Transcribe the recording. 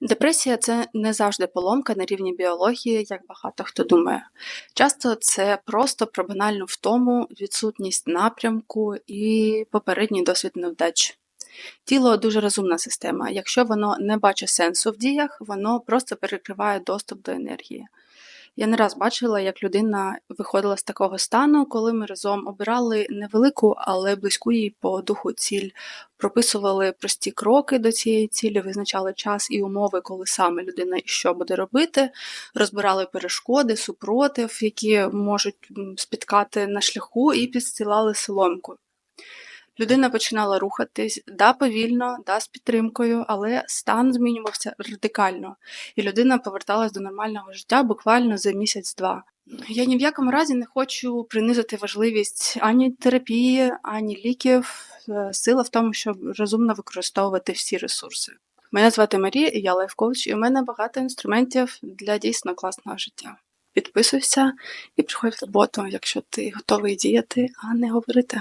Депресія це не завжди поломка на рівні біології, як багато хто думає. Часто це просто про банальну втому, відсутність напрямку і попередній досвід невдач. Тіло дуже розумна система. Якщо воно не бачить сенсу в діях, воно просто перекриває доступ до енергії. Я не раз бачила, як людина виходила з такого стану, коли ми разом обирали невелику, але близьку їй по духу ціль, прописували прості кроки до цієї цілі, визначали час і умови, коли саме людина і що буде робити, розбирали перешкоди, супротив, які можуть спіткати на шляху, і підстилали соломку. Людина починала рухатись да повільно, да з підтримкою, але стан змінювався радикально, і людина поверталась до нормального життя буквально за місяць-два. Я ні в якому разі не хочу принизити важливість ані терапії, ані ліків. Е, Сила в тому, щоб розумно використовувати всі ресурси. Мене звати Марія, і я лайфкоуч, і у мене багато інструментів для дійсно класного життя. Підписуйся і приходь в роботу, якщо ти готовий діяти, а не говорити.